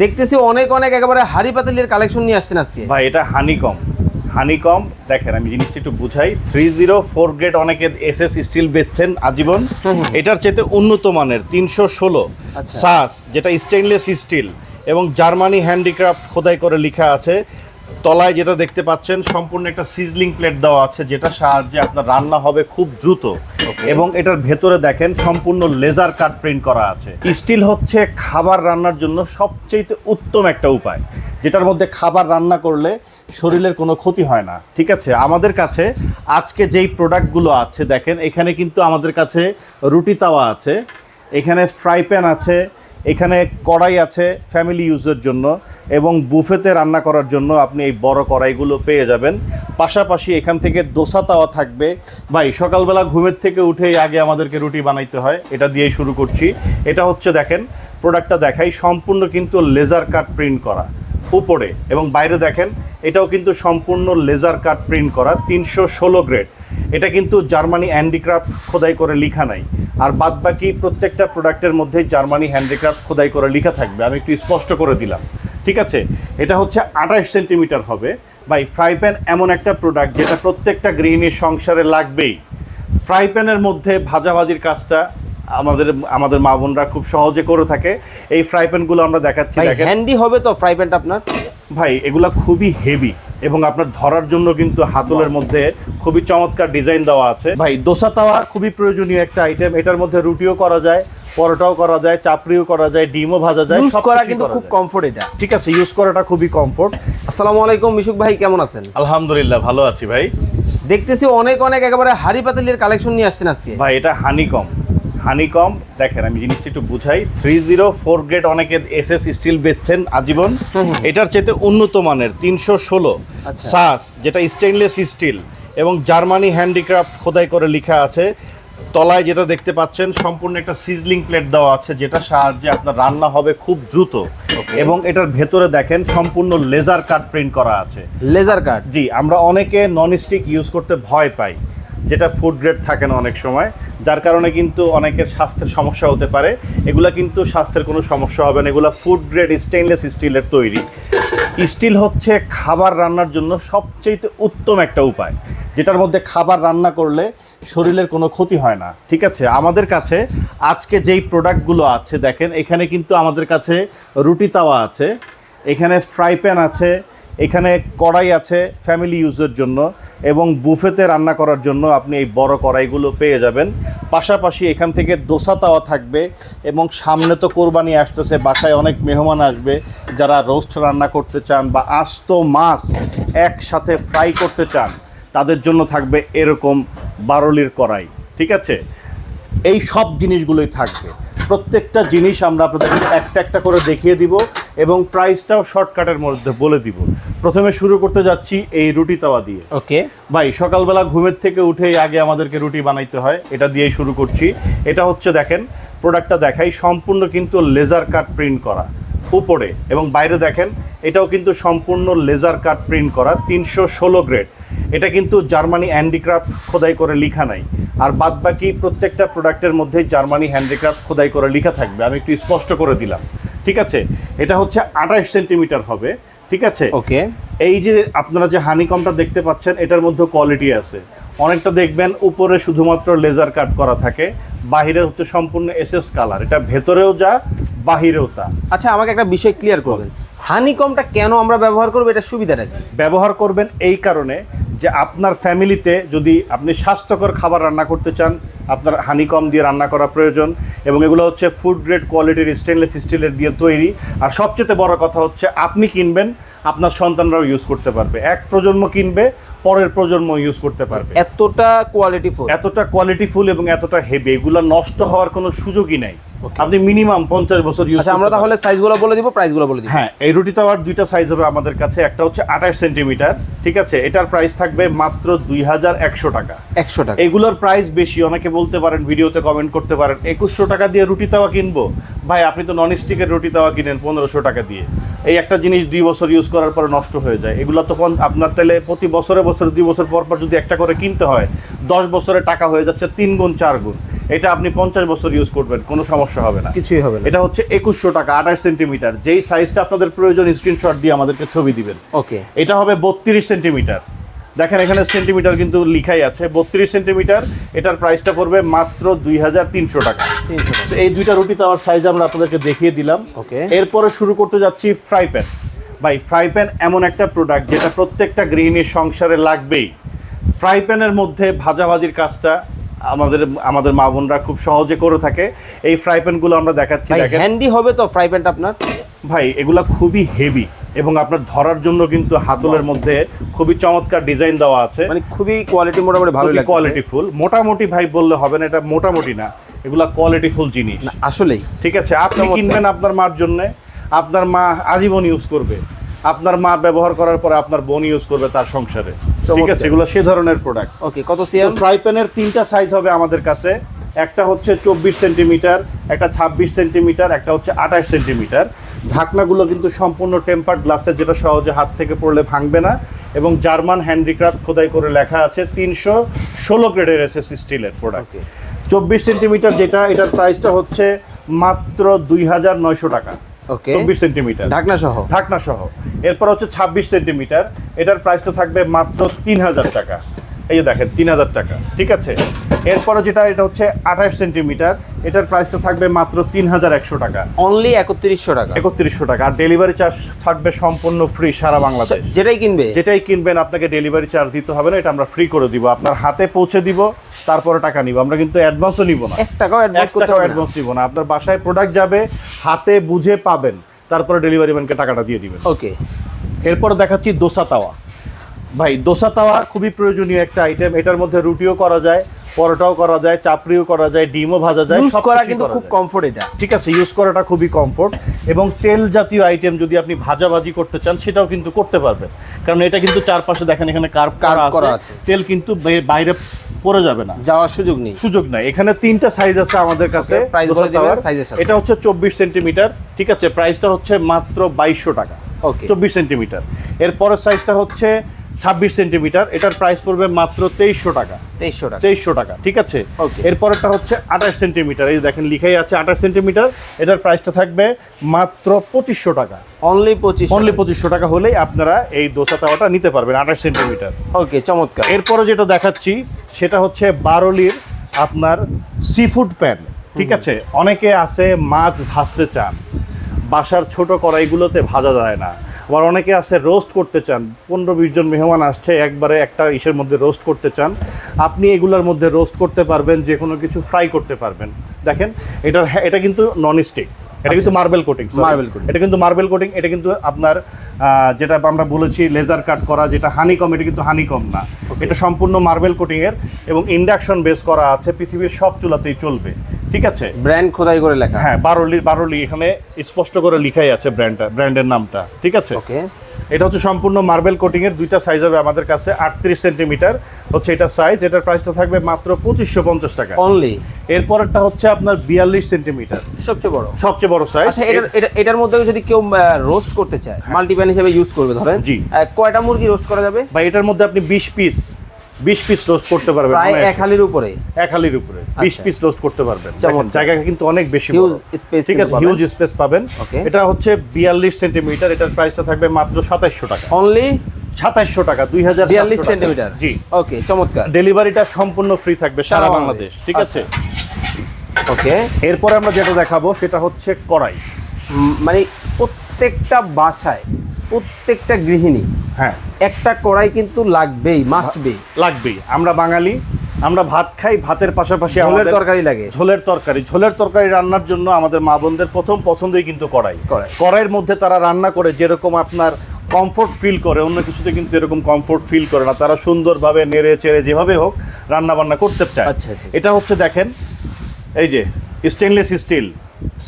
দেখতেছি অনেক অনেক একেবারে হাড়ি পাতিলের কালেকশন নিয়ে আসছেন আজকে। ভাই এটা হানিকম হানিকম দেখেন আমি জিনিসটা একটু বুঝাই। থ্রি জিরো ফোর গ্রেড অনেকে এস এস স্টিল বেচছেন আজীবন। এটার চেয়ে উন্নত মানের তিনশো ষোলো আচ্ছা। সাস যেটা স্টেনলেস স্টিল এবং জার্মানি হ্যান্ডিক্রাফট খোদাই করে লেখা আছে। তলায় যেটা দেখতে পাচ্ছেন সম্পূর্ণ একটা সিজলিং প্লেট দেওয়া আছে যেটা সাহায্যে আপনার রান্না হবে খুব দ্রুত। এবং এটার ভেতরে দেখেন সম্পূর্ণ লেজার কাট প্রিন্ট করা আছে। স্টিল হচ্ছে খাবার রান্নার জন্য সবচেয়ে উত্তম একটা উপায় যেটার মধ্যে খাবার রান্না করলে শরীরের কোনো ক্ষতি হয় না। ঠিক আছে? আমাদের কাছে আজকে যেই প্রোডাক্টগুলো আছে দেখেন এখানে কিন্তু আমাদের কাছে রুটি তাওয়া আছে এখানে ফ্রাই প্যান আছে এখানে কড়াই আছে ফ্যামিলি ইউজের জন্য এবং বুফেতে রান্না করার জন্য আপনি এই বড় কড়াইগুলো পেয়ে যাবেন। পাশাপাশি এখান থেকে দোসা তাওয়া থাকবে। ভাই, সকালবেলা ঘুমের থেকে উঠেই আগে আমাদেরকে রুটি বানাইতে হয়, এটা দিয়েই শুরু করছি। এটা হচ্ছে দেখেন প্রোডাক্টটা দেখাই, সম্পূর্ণ কিন্তু লেজার কাট প্রিন্ট করা। উপরে। এবং বাইরে দেখেন, এটাও কিন্তু সম্পূর্ণ লেজার কাট প্রিন্ট করা, তিনশো ষোলো গ্রেড এটা কিন্তু জার্মানি হ্যান্ডিক্রাফট খোদাই করে লিখা নাই। আর বাদ বাকি প্রত্যেকটা প্রোডাক্টের মধ্যে জার্মানি হ্যান্ডিক্রাফট খোদাই করে লিখা থাকবে। আমি একটু স্পষ্ট করে দিলাম। ঠিক আছে? এটা হচ্ছে আঠাশ সেন্টিমিটার হবে। বাই ফ্রাই প্যান এমন একটা প্রোডাক্ট যেটা প্রত্যেকটা গৃহিণীর সংসারে লাগবেই। ফ্রাই প্যানের মধ্যে ভাজাভাজির কাজটা আমাদের আমাদের মা বোনরা খুব সহজে করে থাকে। এই ফ্রাই প্যানগুলো আমরা দেখাচ্ছি দেখেন। হ্যান্ডি হবে তো ফ্রাই প্যানটা আপনার? ভাই এগুলা খুবই হেভি এবং আপনার ধরার জন্য কিন্তু হাতলের মধ্যে খুবই চমৎকার ডিজাইন দেওয়া আছে। ভাই দোসা তাওয়া খুবই প্রয়োজনীয় একটা আইটেম এটার মধ্যে রুটিও করা যায় পরোটাও করা যায় চাপড়িও করা যায় ডিমও ভাজা যায় ইউজ করা কিন্তু খুব কমফোর্ট এটা। ঠিক আছে ইউজ করাটা খুবই কমফোর্ট আসসালামু আলাইকুম মিশুক ভাই কেমন আছেন? আলহামদুলিল্লাহ ভালো আছি ভাই। দেখতেছি অনেক অনেক একেবারে হাড়ি পাতিলের কালেকশন নিয়ে আসছেন আজকে। ভাই এটা হানিকম হানিকম দেখেন আমি জিনিসটা একটু বুঝাই। থ্রি জিরো ফোর গ্রেড অনেকে এস এস স্টিল বেচছেন আজীবন। এটার চেয়ে উন্নত মানের তিনশো ষোলো। আচ্ছা। সাস যেটা স্টেনলেস স্টিল এবং জার্মানি হ্যান্ডিক্রাফট খোদাই করে লেখা আছে। তলায় যেটা দেখতে পাচ্ছেন সম্পূর্ণ একটা সিজলিং প্লেট দেওয়া আছে যেটা সাহায্যে আপনার রান্না হবে খুব দ্রুত। এবং এটার ভেতরে দেখেন সম্পূর্ণ লেজার কাট প্রিন্ট করা আছে। লেজার কাট জি আমরা অনেকে নন স্টিক ইউজ করতে ভয় পাই। যেটা ফুড গ্রেড থাকে না অনেক সময়, যার কারণে কিন্তু অনেকের স্বাস্থ্যের সমস্যা হতে পারে। এগুলা কিন্তু স্বাস্থ্যের কোনো সমস্যা হবে না, এগুলা ফুড গ্রেড স্টেনলেস স্টিলের তৈরি। স্টিল হচ্ছে খাবার রান্নার জন্য সবচেয়ে উত্তম একটা উপায়, যেটার মধ্যে খাবার রান্না করলে শরীরের কোনো ক্ষতি হয় না, ঠিক আছে? আমাদের কাছে আজকে যেই প্রোডাক্টগুলো আছে, দেখেন, এখানে কিন্তু আমাদের কাছে রুটি তাওয়া আছে, এখানে ফ্রাই প্যান আছে এখানে কড়াই আছে ফ্যামিলি ইউজের জন্য এবং বুফেতে রান্না করার জন্য আপনি এই বড় কড়াইগুলো পেয়ে যাবেন। পাশাপাশি এখান থেকে দোসা তাওয়া থাকবে এবং সামনে তো কোরবানি আসতেছে, বাসায় অনেক মেহমান আসবে যারা রোস্ট রান্না করতে চান বা আস্ত মাছ একসাথে ফ্রাই করতে চান, তাদের জন্য থাকবে এরকম বারলির কড়াই, ঠিক আছে? এই সব জিনিসগুলোই থাকবে। প্রত্যেকটা জিনিস আমরা আপনাদের একটা একটা করে দেখিয়ে দিব। এবং প্রাইসটাও শর্টকাটের মধ্যে বলে দিব। প্রথমে শুরু করতে যাচ্ছি এই রুটি তাওয়া দিয়ে। ওকে ভাই সকালবেলা ঘুমের থেকে উঠেই আগে আমাদেরকে রুটি বানাইতে হয় এটা দিয়েই শুরু করছি। এটা হচ্ছে দেখেন প্রোডাক্টটা দেখাই সম্পূর্ণ কিন্তু লেজার কাট প্রিন্ট করা। উপরে এবং বাইরে দেখেন এটাও কিন্তু সম্পূর্ণ লেজার কাট প্রিন্ট করা তিনশো ষোলো গ্রেড এটা কিন্তু জার্মানি হ্যান্ডিক্রাফট খোদাই করে লিখা নাই। আর বাদ বাকি প্রত্যেকটা প্রোডাক্টের মধ্যে জার্মানি হ্যান্ডিক্রাফট খোদাই করে লিখা থাকবে। আমি একটু স্পষ্ট করে দিলাম। ঠিক আছে? এটা হচ্ছে আঠাশ সেন্টিমিটার হবে ঠিক আছে? ওকে। এই যে আপনারা যে হানিকমটা দেখতে পাচ্ছেন এটার মধ্যে কোয়ালিটি আছে। অনেকটা দেখবেন উপরে শুধুমাত্র লেজার কাট করা থাকে বাহিরে হচ্ছে সম্পূর্ণ এসএস কালার এটা ভেতরেও যা বাহিরেও তা। আচ্ছা আমাকে একটা বিষয় ক্লিয়ার করবেন। হানিকমটা কেন আমরা ব্যবহার করব এটা সুবিধাটা কি? ব্যবহার করবেন এই কারণে যে আপনার ফ্যামিলিতে যদি আপনি স্বাস্থ্যকর খাবার রান্না করতে চান আপনার হানিকম দিয়ে রান্না করা প্রয়োজন এবং এগুলো হচ্ছে ফুড গ্রেড কোয়ালিটির স্টেনলেস স্টিলের দিয়ে তৈরি। আর সবচেয়ে বড় কথা হচ্ছে আপনি কিনবেন আপনার সন্তানরাও ইউজ করতে পারবে। এক প্রজন্ম কিনবে পরের প্রজন্ম ইউজ করতে পারবে। এতটা কোয়ালিটি ফুল এতটা কোয়ালিটিফুল এবং এতটা হেভি এগুলো নষ্ট হওয়ার কোনো সুযোগই নাই. আপনি মিনিমাম পঞ্চাশ বছর ইউজ আচ্ছা আমরা তাহলে সাইজগুলো বলে দিব প্রাইসগুলো বলে দিব। হ্যাঁ এই রুটি তাওয়ার দুইটা সাইজ হবে আমাদের কাছে একটা হচ্ছে আঠাশ সেন্টিমিটার ঠিক আছে? এটার প্রাইস থাকবে মাত্র দুই হাজার একশো টাকা। একশো টাকা। এগুলোর প্রাইস বেশি অনেকে বলতে পারেন ভিডিওতে কমেন্ট করতে পারেন একুশশো টাকা দিয়ে রুটি তাওয়া কিনবো? ভাই আপনি তো নন স্টিকের রুটি তাওয়া কিনেন পনেরোশো টাকা দিয়ে। এই একটা জিনিস দুই বছর ইউজ করার পরে নষ্ট হয়ে যায়। এগুলো তখন আপনার তাহলে প্রতি বছরে বছরে দুই বছর পর পর যদি একটা করে কিনতে হয় দশ বছরে টাকা হয়ে যাচ্ছে তিন গুণ চার গুণ। এটা আপনি পঞ্চাশ বছর ইউজ করবেন কোনো সমস্যা হবে না। কিছুই হবে এটা হচ্ছে একুশশো টাকা আঠাশ সেন্টিমিটার। যেই সাইজটা আপনাদের প্রয়োজন স্ক্রিনশট দিয়ে আমাদেরকে ছবি দিবেন। ওকে এটা হবে বত্রিশ সেন্টিমিটার। দেখেন এখানে সেন্টিমিটার কিন্তু লিখাই আছে। বত্রিশ সেন্টিমিটার এটার প্রাইসটা পড়বে মাত্র দুই হাজার তিনশো টাকা। এই দুইটা রুটি তো সাইজ আমরা আপনাদেরকে দেখিয়ে দিলাম। ওকে এরপরে শুরু করতে যাচ্ছি ফ্রাই প্যান ভাই ফ্রাই প্যান এমন একটা প্রোডাক্ট যেটা প্রত্যেকটা গৃহিণীর সংসারে লাগবেই। ফ্রাই প্যানের মধ্যে ভাজাভাজির কাজটা আমাদের আমাদের মা বোনরা খুব সহজে করে থাকে। এই ফ্রাই প্যানগুলো আমরা দেখাচ্ছি হ্যান্ডি হবে তো ফ্রাই প্যানটা আপনার? ভাই এগুলা খুবই হেভি এবং আপনার ধরার জন্য কিন্তু হাতলের মধ্যে খুবই চমৎকার ডিজাইন দেওয়া আছে। মানে খুবই কোয়ালিটি মোটামুটি ভালো লাগে কোয়ালিটি ফুল মোটামুটি ভাই বললে হবে না এটা মোটামুটি না। এগুলা কোয়ালিটি ফুল জিনিস আসলেই। ঠিক আছে আপনি কিনবেন আপনার মার জন্য। আপনার মা আজীবন ইউজ করবে। আপনার মা ব্যবহার করার পরে আপনার বোন ইউজ করবে তার সংসারে। ঠিক আছে এগুলো সে ধরনের প্রোডাক্ট ওকে কত সিএম ফ্রাই প্যানের তিনটা সাইজ হবে আমাদের কাছে। একটা হচ্ছে চব্বিশ সেন্টিমিটার একটা ছাব্বিশ সেন্টিমিটার একটা হচ্ছে আঠাশ সেন্টিমিটার। ঢাকনাগুলো কিন্তু সম্পূর্ণ টেম্পার্ড গ্লাসের যেটা সহজে হাত থেকে পড়লে ভাঙবে না। এবং জার্মান হ্যান্ডিক্রাফট খোদাই করে লেখা আছে তিনশো ষোলো গ্রেডের এসএস স্টিলের প্রোডাক্ট. চব্বিশ সেন্টিমিটার যেটা এটার প্রাইসটা হচ্ছে মাত্র দুই হাজার নয়শো টাকা। ওকে চব্বিশ সেন্টিমিটার। ঢাকনা সহ ঢাকনা সহ এরপর হচ্ছে ছাব্বিশ সেন্টিমিটার। এটার প্রাইসটা থাকবে মাত্র তিন হাজার টাকা। এই যে দেখেন তিন হাজার টাকা ঠিক আছে? এরপরে যেটা এটা হচ্ছে আঠাশ সেন্টিমিটার এটার প্রাইসটা থাকবে মাত্র তিন হাজার একশো টাকা। অনলি একত্রিশশো টাকা। একত্রিশশো টাকা আর ডেলিভারি চার্জ থাকবে সম্পূর্ণ ফ্রি সারা বাংলাদেশ। যেটাই কিনবে। যেটাই কিনবেন আপনাকে ডেলিভারি চার্জ দিতে হবে না এটা আমরা ফ্রি করে দিব। আপনার হাতে পৌঁছে দিব তারপরে টাকা নিব। আমরা কিন্তু অ্যাডভান্সও নিব না। এক টাকাও অ্যাডভান্স করতে টাকাও অ্যাডভান্স দিব না। আপনার বাসায় প্রোডাক্ট যাবে হাতে বুঝে পাবেন তারপরে ডেলিভারি ম্যানকে টাকাটা দিয়ে দিবেন। ওকে এরপর দেখাচ্ছি দোসা তাওয়া। ভাই দোসা তাওয়া খুবই প্রয়োজনীয় একটা আইটেম এটার মধ্যে রুটিও করা যায় পরোটাও করা যায় চাপড়িও করা যায় ডিমও ভাজা যায় সবকিছুই করা কিন্তু খুব কমফোর্ট এটা। ঠিক আছে ইউজ করাটা খুবই কমফোর্ট এবং তেল জাতীয় আইটেম যদি আপনি ভাজাভাজি করতে চান সেটাও কিন্তু করতে পারবেন। কারণ এটা কিন্তু চারপাশে দেখেন এখানে কার্ভ করা করা আছে। তেল কিন্তু বাইরে পড়ে যাবে না। যাওয়ার সুযোগ নেই। সুযোগ নাই। এখানে তিনটা সাইজ আছে আমাদের কাছে এটা হচ্ছে চব্বিশ সেন্টিমিটার ঠিক আছে? প্রাইসটা হচ্ছে মাত্র বাইশশো টাকা. চব্বিশ সেন্টিমিটার এরপরের সাইজটা হচ্ছে ছাব্বিশ সেন্টিমিটার এটার প্রাইস পড়বে মাত্র তেইশশো টাকা। তেইশশো টাকা। তেইশশো টাকা ঠিক আছে? Okay. এরপরেরটা হচ্ছে আঠাশ সেন্টিমিটার এই দেখেন লিখাই আছে আঠাশ সেন্টিমিটার এটার প্রাইসটা থাকবে মাত্র পঁচিশশো টাকা। অনলি পঁচিশ অনলি পঁচিশশো টাকা হলেই আপনারা এই দোসা তাওয়াটা নিতে পারবেন আঠাশ সেন্টিমিটার। ওকে চমৎকার। এরপরে যেটা দেখাচ্ছি সেটা হচ্ছে বারলির আপনার সি ফুড প্যান ঠিক আছে? অনেকে আছে মাছ ভাজতে চান বাসার ছোট কড়াইগুলোতে ভাজা যায় না। আবার অনেকে আছে রোস্ট করতে চান। পনেরো বিশ জন মেহমান আসছে একবারে একটা ইসের মধ্যে রোস্ট করতে চান। আপনি এগুলোর মধ্যে রোস্ট করতে পারবেন যে কোনো কিছু ফ্রাই করতে পারবেন। দেখেন এটার এটা কিন্তু নন স্টিক এটা কিন্তু মার্বেল কোটিং মার্বেল কোটিং এটা কিন্তু মার্বেল কোটিং এটা কিন্তু আপনার যেটা আমরা বলেছি লেজার কাট করা যেটা হানিকম এটা কিন্তু হানিকম না। এটা সম্পূর্ণ মার্বেল কোটিংয়ের এবং ইন্ডাকশন বেস করা আছে পৃথিবীর সব চুলাতেই চলবে। ঠিক আছে? ব্র্যান্ড খোদাই করে লেখা। হ্যাঁ বারোলি বারোলি এখানে স্পষ্ট করে লিখাই আছে ব্র্যান্ডটা ব্র্যান্ডের নামটা। ঠিক আছে? ওকে এটা হচ্ছে সম্পূর্ণ মার্বেল কোটিং এর দুইটা সাইজ হবে আমাদের কাছে আটত্রিশ সেন্টিমিটার হচ্ছে এটা সাইজ এটার প্রাইসটা থাকবে মাত্র পঁচিশশো পঞ্চাশ টাকা। অনলি এরপরটা হচ্ছে আপনার বিয়াল্লিশ সেন্টিমিটার সবচেয়ে বড়? সবচেয়ে বড় সাইজ আচ্ছা এটার এটা- এটার মধ্যে যদি কেউ রোস্ট করতে চায় মাল্টিপ্যান হিসেবে ইউজ করবে ধরেন। জি। কয়টা মুরগি রোস্ট করা যাবে? বা এটার মধ্যে আপনি বিশ পিস বিশ পিস রোস্ট করতে পারবেন প্রায় এক হালির উপরে। এক হালির উপরে। বিশ আচ্ছা। পিস রোস্ট করতে পারবেন। জায়গা কিন্তু অনেক বেশি বড়। space ঠিক আছে হিউজ স্পেস পাবেন. এটা হচ্ছে বিয়াল্লিশ সেন্টিমিটার। এটার প্রাইসটা থাকবে মাত্র সাতাইশশো টাকা। অনলি সাতাইশশো টাকা দুই হাজার বিয়াল্লিশ সেন্টিমিটার। জি। ওকে চমৎকার। ডেলিভারিটা সম্পূর্ণ ফ্রি থাকবে সারা বাংলাদেশ। বাংলাদেশ। ঠিক আছে? ওকে এরপরে আমরা যেটা দেখাবো সেটা হচ্ছে কড়াই। মানে প্রত্যেকটা বাসায় প্রত্যেকটা গৃহিণী হ্যাঁ। একটা কড়াই কিন্তু লাগবেই মাস্ট বি লাগবেই। আমরা বাঙালি আমরা ভাত খাই ভাতের পাশাপাশি ঝোলের তরকারি লাগে। ঝোলের তরকারি। ঝোলের তরকারি রান্নার জন্য আমাদের মা বোনদের প্রথম পছন্দই কিন্তু কড়াই। কড়াই। কড়াইয়ের মধ্যে তারা রান্না করে যেরকম আপনার কমফোর্ট ফিল করে অন্য কিছুতে কিন্তু এরকম কমফোর্ট ফিল করে না। তারা সুন্দরভাবে নেড়ে চেড়ে যেভাবে হোক রান্না বান্না করতে চায়। আচ্ছা, আচ্ছা, এটা হচ্ছে দেখেন এই যে স্টেনলেস স্টিল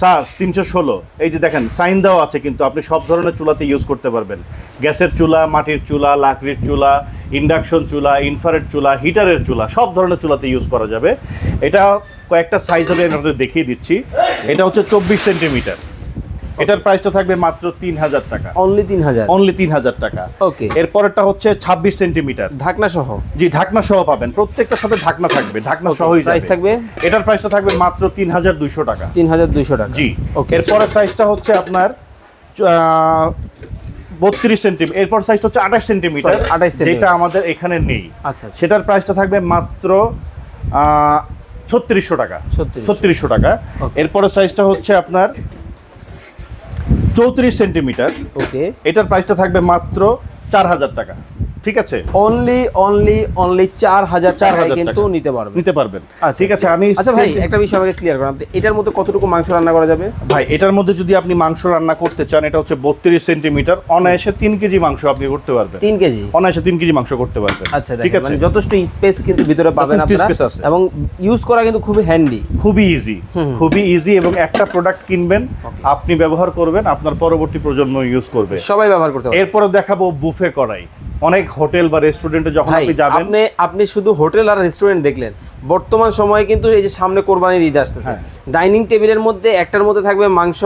সাস, তিনশো ষোলো। এই যে দেখেন, সাইন দেওয়া আছে, কিন্তু আপনি সব ধরনের চুলাতে ইউজ করতে পারবেন। গ্যাসের চুলা, মাটির চুলা, লাকড়ির চুলা ইন্ডাকশন চুলা ইনফারেট চুলা হিটারের চুলা, সব ধরনের চুলাতে ইউজ করা যাবে। এটা কয়েকটা সাইজ হবে আপনাদের দেখিয়ে দিচ্ছি। এটা হচ্ছে চব্বিশ সেন্টিমিটার। এটার প্রাইসটা থাকবে মাত্র তিন হাজার টাকা। অনলি তিন হাজার অনলি তিন হাজার টাকা ওকে এরপরেরটা হচ্ছে ছাব্বিশ সেন্টিমিটার। ঢাকনা সহ জি ঢাকনা সহ পাবেন। প্রত্যেকটার সাথে ঢাকনা থাকবে ঢাকনা সহই প্রাইস। থাকবে? এটার প্রাইসটা থাকবে মাত্র তিন হাজার দুইশো টাকা। তিন হাজার দুইশো টাকা। জি ওকে এরপরের সাইজটা হচ্ছে আপনার বত্রিশ সেন্টিমিটার এরপর সাইজটা হচ্ছে আঠাশ সেন্টিমিটার 28 যেটা আমাদের এখানে নেই। আচ্ছা আচ্ছা। সেটার প্রাইসটা থাকবে মাত্র ছত্রিশশো টাকা। ছত্রিশশো। টাকা। Okay. এরপরে সাইজটা হচ্ছে আপনার চৌত্রিশ সেন্টিমিটার। ওকে এটার প্রাইসটা থাকবে মাত্র চার হাজার টাকা। ঠিক আছে? অনলি অনলি অনলি চার হাজার চার 4,000 কিন্তু নিতে পারবেন নিতে পারবেন। আচ্ছা, ঠিক আছে আমি আচ্ছা ভাই একটা বিষয় আমাকে ক্লিয়ার করেন। এটার মধ্যে কতটুকু মাংস রান্না করা যাবে? ভাই এটার মধ্যে যদি আপনি মাংস রান্না করতে চান এটা হচ্ছে বত্রিশ সেন্টিমিটার। অনায়াসে তিন কেজি মাংস আপনি করতে পারবেন। তিন কেজি? অনায়াসে তিন কেজি মাংস করতে পারবেন। আচ্ছা ঠিক আছে? মানে যথেষ্ট স্পেস কিন্তু ভিতরে পাবেন আছে। এবং ইউজ করা কিন্তু খুবই হ্যান্ডি খুবই ইজি খুবই ইজি এবং একটা প্রোডাক্ট কিনবেন আপনি ব্যবহার করবেন আপনার পরবর্তী প্রজন্ম ইউজ করবে। সবাই ব্যবহার করতে এরপরে দেখাবো বুফে করাই অনেক হোটেল বা রেস্টুরেন্টে যখন আপনি যাবেন। আপনি আপনি শুধু হোটেল আর রেস্টুরেন্ট দেখলেন। বর্তমান সময়ে কিন্তু এই যে সামনে কোরবানির ঈদ আসতেছে। হ্যাঁ। ডাইনিং টেবিলের মধ্যে একটার মধ্যে থাকবে মাংস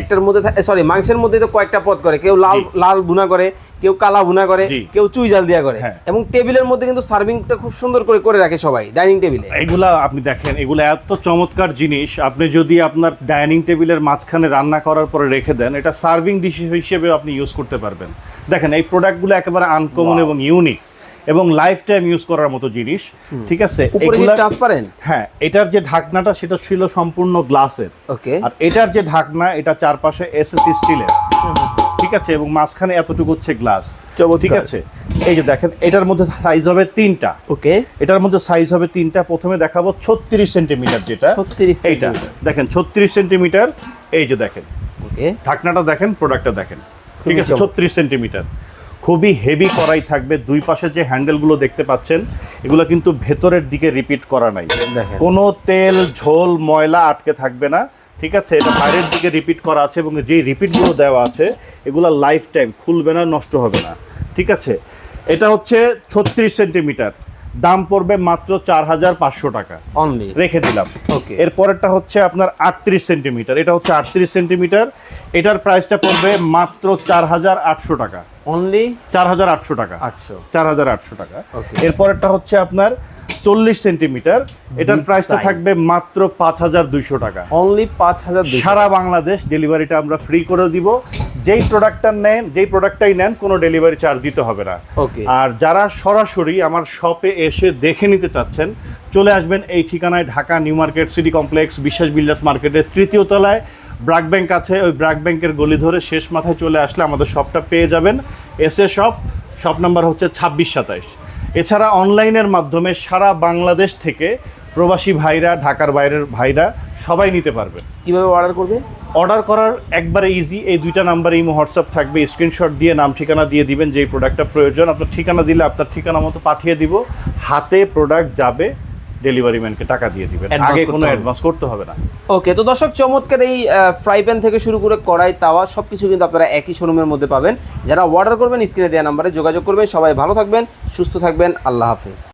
একটার মধ্যে সরি মাংসের মধ্যে তো কয়েকটা পদ করে। কেউ লাল লাল ভুনা করে কেউ কালা ভুনা করে কেউ চুই জাল দিয়া করে। হ্যাঁ। এবং টেবিলের মধ্যে কিন্তু সার্ভিংটা খুব সুন্দর করে করে রাখে সবাই ডাইনিং টেবিলে। এগুলা আপনি দেখেন এগুলো এত চমৎকার জিনিস। আপনি যদি আপনার ডাইনিং টেবিলের মাঝখানে রান্না করার পরে রেখে দেন এটা সার্ভিং ডিশ হিসেবে আপনি ইউজ করতে পারবেন। দেখেন এই প্রোডাক্টগুলো একেবারে আনকমন এবং ইউনিক এবং লাইফ টাইম ইউজ করার মতো জিনিস ঠিক আছে? ট্রান্সপারেন্ট হ্যাঁ এটার যে ঢাকনাটা সেটা ছিল সম্পূর্ণ গ্লাসের ওকে। আর এটার যে ঢাকনা এটা চারপাশে এসএস স্টিলের ঠিক আছে? এবং মাঝখানে এতটুকু হচ্ছে গ্লাস। ঠিক আছে? এই যে দেখেন এটার মধ্যে সাইজ হবে তিনটা। ওকে। এটার মধ্যে সাইজ হবে তিনটা। প্রথমে দেখাবো ছত্রিশ সেন্টিমিটার যেটা। 36 এইটা। দেখেন ছত্রিশ সেন্টিমিটার এই যে দেখেন। ওকে। ঢাকনাটা দেখেন প্রোডাক্টটা দেখেন। ঠিক আছে ছত্রিশ সেন্টিমিটার। খুবই হেভি করাই থাকবে। দুই পাশে যে হ্যান্ডেলগুলো দেখতে পাচ্ছেন এগুলো কিন্তু ভেতরের দিকে রিপিট করা নাই। কোনো তেল ঝোল ময়লা আটকে থাকবে না ঠিক আছে? এটা বাইরের দিকে রিপিট করা আছে এবং যেই রিপিটগুলো দেওয়া আছে এগুলো লাইফ টাইম খুলবে না নষ্ট হবে না ঠিক আছে? এটা হচ্ছে ছত্রিশ সেন্টিমিটার। দাম পড়বে মাত্র চার হাজার পাঁচশো টাকা। অনলি রেখে দিলাম। ওকে এর পরেরটা হচ্ছে আপনার আটত্রিশ সেন্টিমিটার। এটা হচ্ছে আটত্রিশ সেন্টিমিটার। এটার প্রাইসটা পড়বে মাত্র চার হাজার আটশো টাকা। অনলি চার হাজার আটশো টাকা। আটশো। চার হাজার আটশো টাকা. এরপরেরটা হচ্ছে আপনার চল্লিশ সেন্টিমিটার। এটার প্রাইসটা থাকবে মাত্র পাঁচ হাজার দুইশো টাকা। অনলি পাঁচ হাজার দুইশো সারা বাংলাদেশ ডেলিভারিটা আমরা ফ্রি করে দিব। যেই প্রোডাক্টটা নেন যেই প্রোডাক্টটাই নেন কোনো ডেলিভারি চার্জ দিতে হবে না। ওকে আর যারা সরাসরি আমার শপে এসে দেখে নিতে চাচ্ছেন চলে আসবেন এই ঠিকানায় Dhaka new market city complex Biswas builders মার্কেটের তৃতীয় তলায়। ব্রাক ব্যাংক আছে ওই ব্রাক ব্যাংকের গলি ধরে শেষ মাথায় চলে আসলে আমাদের শপটা পেয়ে যাবেন। এসে শপ শপ নাম্বার হচ্ছে ছাব্বিশ সাতাইশ। এছাড়া অনলাইনের মাধ্যমে সারা বাংলাদেশ থেকে প্রবাসী ভাইরা ঢাকার বাইরের ভাইরা সবাই নিতে পারবে। কীভাবে অর্ডার করবে? অর্ডার করার একবারে ইজি এই দুইটা নাম্বারে ইমো হোয়াটসঅ্যাপ থাকবে স্ক্রিনশট দিয়ে নাম ঠিকানা দিয়ে দিবেন যেই প্রোডাক্টটা প্রয়োজন। আপনার ঠিকানা দিলে আপনার ঠিকানা মতো পাঠিয়ে দিব। হাতে প্রোডাক্ট যাবে ডেলিভারি ম্যানকে টাকা দিয়ে দিবেন। আগে কোনো অ্যাডভান্স করতে হবে না। ওকে তো দর্শক চমৎকার এই ফ্রাই প্যান থেকে শুরু করে কড়াই তাওয়া সব কিছু কিন্তু আপনারা একই শোরুমের মধ্যে পাবেন। যারা অর্ডার করবেন স্ক্রিনে দেওয়া নাম্বারে যোগাযোগ করবেন। সবাই ভালো থাকবেন সুস্থ থাকবেন। আল্লাহ হাফেজ।